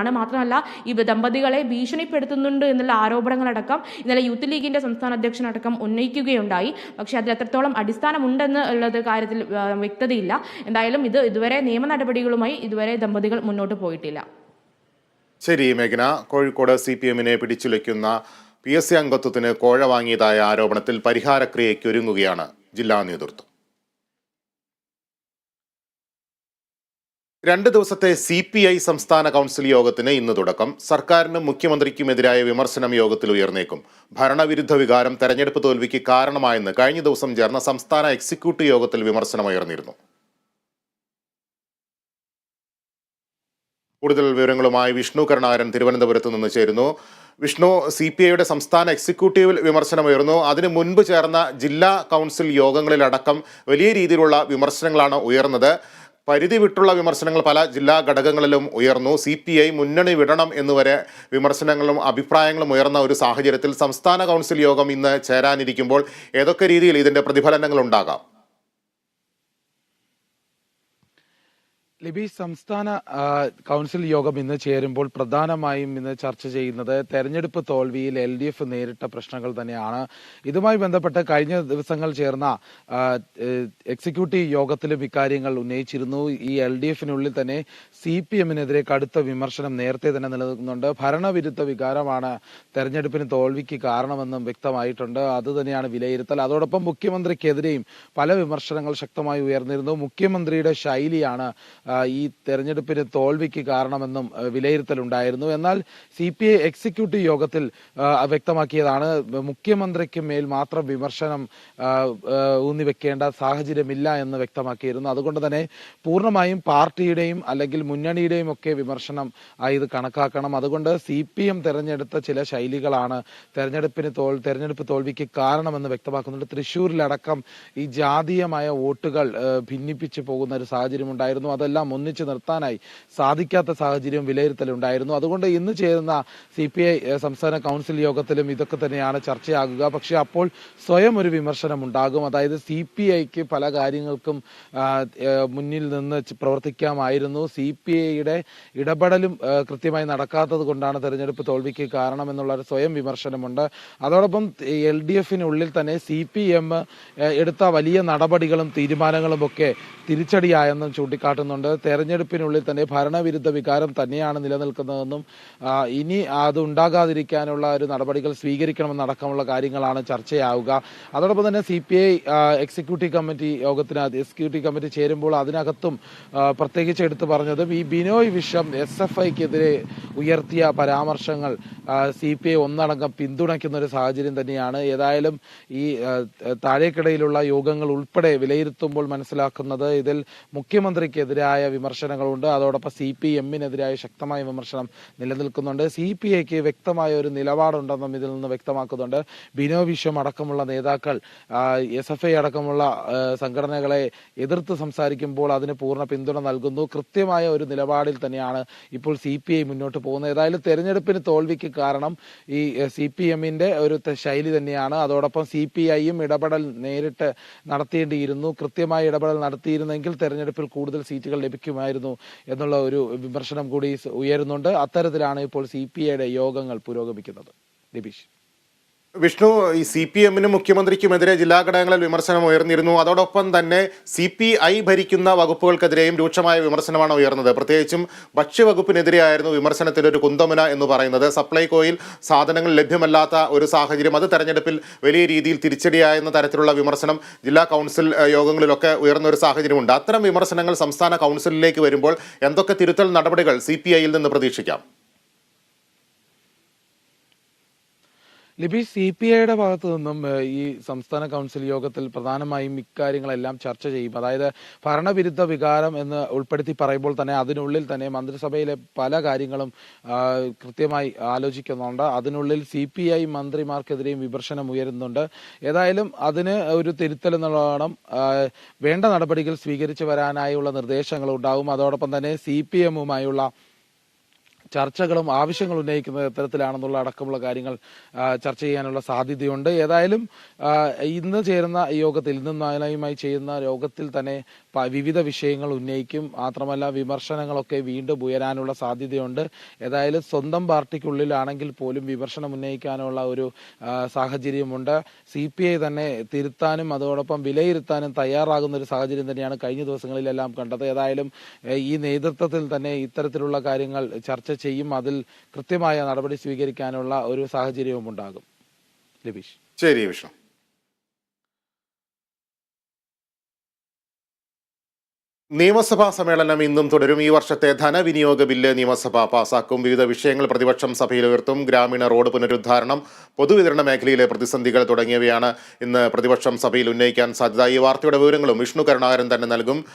ആണ് മാത്രമല്ല ഈ ദമ്പതികളെ ഭീഷണിപ്പെടുത്തുന്നുണ്ട് എന്നുള്ള ആരോപണങ്ങളടക്കം ഇന്നലെ യൂത്ത് ലീഗിന്റെ സംസ്ഥാന അധ്യക്ഷനടക്കം ഉന്നയിക്കുകയുണ്ടായി. പക്ഷേ അതിൽ എത്രത്തോളം അടിസ്ഥാനമുണ്ടെന്ന് ഉള്ളത് കാര്യത്തിൽ വ്യക്തതയില്ല. എന്തായാലും ഇത് ഇതുവരെ നിയമ നടപടികളുമായി ഇതുവരെ ദമ്പതികൾ മുന്നോട്ട് പോയിട്ടില്ല. ശരി മേഘന. കോഴിക്കോട് സി പി എമ്മിനെ പിടിച്ചുലയ്ക്കുന്ന പി എസ് സി അംഗത്വത്തിന് കോഴ വാങ്ങിയതായ ആരോപണത്തിൽ പരിഹാരക്രിയയ്ക്ക് ഒരുങ്ങുകയാണ് ജില്ലാ നേതൃത്വം. രണ്ട് ദിവസത്തെ സി പി ഐ സംസ്ഥാന കൗൺസിൽ യോഗത്തിന് ഇന്ന് തുടക്കം. സർക്കാരിനും മുഖ്യമന്ത്രിക്കുമെതിരായ വിമർശനം യോഗത്തിൽ ഉയർന്നേക്കും. ഭരണവിരുദ്ധ വികാരം തെരഞ്ഞെടുപ്പ് തോൽവിക്ക് കാരണമായെന്ന് കഴിഞ്ഞ ദിവസം ചേർന്ന സംസ്ഥാന എക്സിക്യൂട്ടീവ് യോഗത്തിൽ വിമർശനം വിമർശനമുയർന്നിരുന്നു കൂടുതൽ വിവരങ്ങളുമായി വിഷ്ണു കരുണാകരൻ തിരുവനന്തപുരത്ത് നിന്ന് ചേരുന്നു. വിഷ്ണു സി പി ഐയുടെ സംസ്ഥാന എക്സിക്യൂട്ടീവിൽ വിമർശനമുയർന്നു അതിനു മുൻപ് ചേർന്ന ജില്ലാ കൗൺസിൽ യോഗങ്ങളിലടക്കം വലിയ രീതിയിലുള്ള വിമർശനങ്ങളാണ് ഉയർന്നത്. പരിധി വിട്ടുള്ള വിമർശനങ്ങൾ പല ജില്ലാ ഘടകങ്ങളിലും ഉയർന്നു. സി പി ഐ മുന്നണി വിടണം എന്നുവരെ വിമർശനങ്ങളും അഭിപ്രായങ്ങളും ഉയർന്ന ഒരു സാഹചര്യത്തിൽ സംസ്ഥാന കൗൺസിൽ യോഗം ഇന്ന് ചേരാനിരിക്കുമ്പോൾ ഏതൊക്കെ രീതിയിൽ ഇതിന്റെ പ്രതിഫലനങ്ങൾ ഉണ്ടാകാം? ലിബി സംസ്ഥാന കൗൺസിൽ യോഗം ഇന്ന് ചേരുമ്പോൾ പ്രധാനമായും ഇന്ന് ചർച്ച ചെയ്യുന്നത് തെരഞ്ഞെടുപ്പ് തോൽവിയിൽ എൽ ഡി എഫ് നേരിട്ട പ്രശ്നങ്ങൾ തന്നെയാണ്. ഇതുമായി ബന്ധപ്പെട്ട് കഴിഞ്ഞ ദിവസങ്ങൾ ചേർന്ന എക്സിക്യൂട്ടീവ് യോഗത്തിലും ഇക്കാര്യങ്ങൾ ഉന്നയിച്ചിരുന്നു. ഈ എൽ ഡി എഫിനുള്ളിൽ തന്നെ സി പി എമ്മിനെതിരെ കടുത്ത വിമർശനം നേരത്തെ തന്നെ നിലനിൽക്കുന്നുണ്ട്. ഭരണവിരുദ്ധ വികാരമാണ് തെരഞ്ഞെടുപ്പിന് തോൽവിക്ക് കാരണമെന്നും വ്യക്തമായിട്ടുണ്ട്. അത് തന്നെയാണ് വിലയിരുത്തൽ. അതോടൊപ്പം മുഖ്യമന്ത്രിക്കെതിരെയും പല വിമർശനങ്ങൾ ശക്തമായി ഉയർന്നിരുന്നു. മുഖ്യമന്ത്രിയുടെ ശൈലിയാണ് ഈ തെരഞ്ഞെടുപ്പിന് തോൽവിക്ക് കാരണമെന്നും വിലയിരുത്തലുണ്ടായിരുന്നു. എന്നാൽ സി പി ഐ എക്സിക്യൂട്ടീവ് യോഗത്തിൽ വ്യക്തമാക്കിയതാണ്. മുഖ്യമന്ത്രിക്ക് മേൽ മാത്രം വിമർശനം ഊന്നിവെക്കേണ്ട സാഹചര്യമില്ല എന്ന് വ്യക്തമാക്കിയിരുന്നു. അതുകൊണ്ട് തന്നെ പൂർണമായും പാർട്ടിയുടെയും അല്ലെങ്കിൽ മുന്നണിയുടെയും ഒക്കെ വിമർശനം ഇത് കണക്കാക്കണം. അതുകൊണ്ട് സി പി എം തെരഞ്ഞെടുത്ത ചില ശൈലികളാണ് തെരഞ്ഞെടുപ്പിന് തോൽ തെരഞ്ഞെടുപ്പ് തോൽവിക്ക് കാരണമെന്ന് വ്യക്തമാക്കുന്നുണ്ട്. തൃശ്ശൂരിലടക്കം ഈ ജാതീയമായ വോട്ടുകൾ ഭിന്നിപ്പിച്ചു പോകുന്ന ഒരു സാഹചര്യം ഉണ്ടായിരുന്നു അതെല്ലാം ഒന്നിച്ചു നിർത്താനായി സാധിക്കാത്ത സാഹചര്യം വിലയിരുത്തലുണ്ടായിരുന്നു. അതുകൊണ്ട് ഇന്ന് ചേരുന്ന സി പി ഐ സംസ്ഥാന കൗൺസിൽ യോഗത്തിലും ഇതൊക്കെ തന്നെയാണ് ചർച്ചയാകുക. പക്ഷേ അപ്പോൾ സ്വയം ഒരു വിമർശനം ഉണ്ടാകും അതായത് സി പി ഐക്ക് പല കാര്യങ്ങൾക്കും മുന്നിൽ നിന്ന് പ്രവർത്തിക്കാമായിരുന്നു. സി പി ഐയുടെ ഇടപെടലും കൃത്യമായി നടക്കാത്തത് കൊണ്ടാണ് തെരഞ്ഞെടുപ്പ് തോൽവിക്ക് കാരണമെന്നുള്ള ഒരു സ്വയം വിമർശനമുണ്ട്. അതോടൊപ്പം എൽ ഡി എഫിനുള്ളിൽ തന്നെ സി പി എം എടുത്ത വലിയ നടപടികളും തീരുമാനങ്ങളും ഒക്കെ തിരിച്ചടിയായെന്നും ചൂണ്ടിക്കാട്ടുന്നുണ്ട്. തെരഞ്ഞെടുപ്പിനുള്ളിൽ തന്നെ ഭരണവിരുദ്ധ വികാരം തന്നെയാണ് നിലനിൽക്കുന്നതെന്നും ഇനി അത് ഉണ്ടാകാതിരിക്കാനുള്ള ഒരു നടപടികൾ സ്വീകരിക്കണമെന്നടക്കമുള്ള കാര്യങ്ങളാണ് ചർച്ചയാവുക. അതോടൊപ്പം തന്നെ C P I executive committee യോഗത്തിന് എക്സിക്യൂട്ടീവ് കമ്മിറ്റി ചേരുമ്പോൾ അതിനകത്തും പ്രത്യേകിച്ച് എടുത്തു പറഞ്ഞതും ഈ ബിനോയ് വിഷം എസ് എഫ് ഐക്കെതിരെ ഉയർത്തിയ പരാമർശങ്ങൾ സി പി ഐ ഒന്നടങ്കം പിന്തുണയ്ക്കുന്ന ഒരു സാഹചര്യം തന്നെയാണ്. ഏതായാലും ഈ താഴേക്കിടയിലുള്ള യോഗങ്ങൾ ഉൾപ്പെടെ വിലയിരുത്തുമ്പോൾ മനസ്സിലാക്കുന്നത് ഇതിൽ മുഖ്യമന്ത്രിക്കെതിരായ വിമർശനങ്ങളുണ്ട്. അതോടൊപ്പം സി പി എമ്മിനെതിരായ ശക്തമായ വിമർശനം നിലനിൽക്കുന്നുണ്ട്. സി പി ഐക്ക് വ്യക്തമായ ഒരു നിലപാടുണ്ടെന്നും ഇതിൽ നിന്ന് വ്യക്തമാക്കുന്നുണ്ട്. ബിനോ വിശ്വം അടക്കമുള്ള നേതാക്കൾ എസ് എഫ് ഐ അടക്കമുള്ള സംഘടനകളെ എതിർത്ത് സംസാരിക്കുമ്പോൾ അതിന് പൂർണ പിന്തുണ നൽകുന്നു. കൃത്യമായ ഒരു നിലപാടിൽ തന്നെയാണ് ഇപ്പോൾ സി പി ഐ മുന്നോട്ട് പോകുന്നത്. ഏതായാലും തെരഞ്ഞെടുപ്പിന് തോൽവിക്ക് കാരണം ഈ സി പി എമ്മിന്റെ ഒരു ശൈലി തന്നെയാണ്. അതോടൊപ്പം സി പി ഐയും ഇടപെടൽ നേരിട്ട് നടത്തേണ്ടിയിരുന്നു. കൃത്യമായ ഇടപെടൽ നടത്തിയിരുന്നെങ്കിൽ തെരഞ്ഞെടുപ്പിൽ കൂടുതൽ സീറ്റുകൾ ലഭിക്കുമായിരുന്നു എന്നുള്ള ഒരു വിമർശനം കൂടി ഉയരുന്നുണ്ട്. അത്തരത്തിലാണ് ഇപ്പോൾ സി പി ഐയുടെ യോഗങ്ങൾ പുരോഗമിക്കുന്നത്. ദിബീഷ് വിഷ്ണു ഈ സി പി എമ്മിനും മുഖ്യമന്ത്രിക്കുമെതിരെ ജില്ലാ ഘടകങ്ങളിൽ വിമർശനം ഉയർന്നിരുന്നു. അതോടൊപ്പം തന്നെ സി പി ഐ ഭരിക്കുന്ന വകുപ്പുകൾക്കെതിരെയും രൂക്ഷമായ വിമർശനമാണ് ഉയർന്നത്. പ്രത്യേകിച്ചും ഭക്ഷ്യവകുപ്പിനെതിരെയായിരുന്നു വിമർശനത്തിന്റെ ഒരു കുന്തമന എന്ന് പറയുന്നത്. സപ്ലൈകോയിൽ സാധനങ്ങൾ ലഭ്യമല്ലാത്ത ഒരു സാഹചര്യം. അത് തെരഞ്ഞെടുപ്പിൽ വലിയ രീതിയിൽ തിരിച്ചടിയായെന്ന തരത്തിലുള്ള വിമർശനം ജില്ലാ കൗൺസിൽ യോഗങ്ങളിലൊക്കെ ഉയർന്ന ഒരു സാഹചര്യമുണ്ട്. അത്തരം വിമർശനങ്ങൾ സംസ്ഥാന കൗൺസിലിലേക്ക് വരുമ്പോൾ എന്തൊക്കെ തിരുത്തൽ നടപടികൾ സി പി ഐയിൽ നിന്ന് പ്രതീക്ഷിക്കാം? ലിബി സി പി ഐയുടെ ഭാഗത്തു നിന്നും ഈ സംസ്ഥാന കൗൺസിൽ യോഗത്തിൽ പ്രധാനമായും ഇക്കാര്യങ്ങളെല്ലാം ചർച്ച ചെയ്യും. അതായത് ഭരണവിരുദ്ധ വികാരം എന്ന് ഉൾപ്പെടുത്തി പറയുമ്പോൾ തന്നെ അതിനുള്ളിൽ തന്നെ മന്ത്രിസഭയിലെ പല കാര്യങ്ങളും കൃത്യമായി ആലോചിക്കുന്നുണ്ട്. അതിനുള്ളിൽ സി പി ഐ മന്ത്രിമാർക്കെതിരെയും വിമർശനം ഉയരുന്നുണ്ട്. ഏതായാലും അതിന് ഒരു തിരുത്തൽ എന്നുള്ളതാണ് വേണ്ട നടപടികൾ സ്വീകരിച്ചു വരാനായുള്ള നിർദ്ദേശങ്ങൾ ഉണ്ടാവും അതോടൊപ്പം തന്നെ സി പി എമ്മുമായുള്ള ചർച്ചകളും ആവശ്യങ്ങളും ഉന്നയിക്കുന്നത് തരത്തിലാണെന്നുള്ള അടക്കമുള്ള കാര്യങ്ങൾ ചർച്ച ചെയ്യാനുള്ള സാധ്യതയുണ്ട്. ഏതായാലും ഇന്ന് ചേരുന്ന യോഗത്തിൽ ഇന്നും നാലായുമായി ചെയ്യുന്ന യോഗത്തിൽ തന്നെ വിവിധ വിഷയങ്ങൾ ഉന്നയിക്കും. മാത്രമല്ല വിമർശനങ്ങളൊക്കെ വീണ്ടും ഉയരാനുള്ള സാധ്യതയുണ്ട്. ഏതായാലും സ്വന്തം പാർട്ടിക്കുള്ളിലാണെങ്കിൽ പോലും വിമർശനം ഉന്നയിക്കാനുള്ള ഒരു സാഹചര്യമുണ്ട്. സി പി ഐ തന്നെ തിരുത്താനും അതോടൊപ്പം വിലയിരുത്താനും തയ്യാറാകുന്ന ഒരു സാഹചര്യം തന്നെയാണ് കഴിഞ്ഞ ദിവസങ്ങളിലെല്ലാം കണ്ടത്. ഏതായാലും ഈ നേതൃത്വത്തിൽ തന്നെ ഇത്തരത്തിലുള്ള കാര്യങ്ങൾ ചർച്ച ചെയ്യും അതിൽ കൃത്യമായ നടപടി സ്വീകരിക്കാനുള്ള ഒരു സാഹചര്യവും ഉണ്ടാകും. ലബീഷ് ശരി വിഷ്ണു. നിയമസഭാ സമ്മേളനം ഇന്നും തുടരും. ഈ വർഷത്തെ ധനവിനിയോഗ ബില്ല് നിയമസഭ പാസാക്കും. വിവിധ വിഷയങ്ങൾ പ്രതിപക്ഷം സഭയിൽ ഉയർത്തും. ഗ്രാമീണ റോഡ് പുനരുദ്ധാരണം പൊതുവിതരണ മേഖലയിലെ പ്രതിസന്ധികൾ തുടങ്ങിയവയാണ് ഇന്ന് പ്രതിപക്ഷം സഭയിൽ ഉന്നയിക്കാൻ സാധ്യത. ഈ വാർത്തയുടെ വിവരങ്ങളും വിഷ്ണു കരുണാകരൻ തന്നെ നൽകും.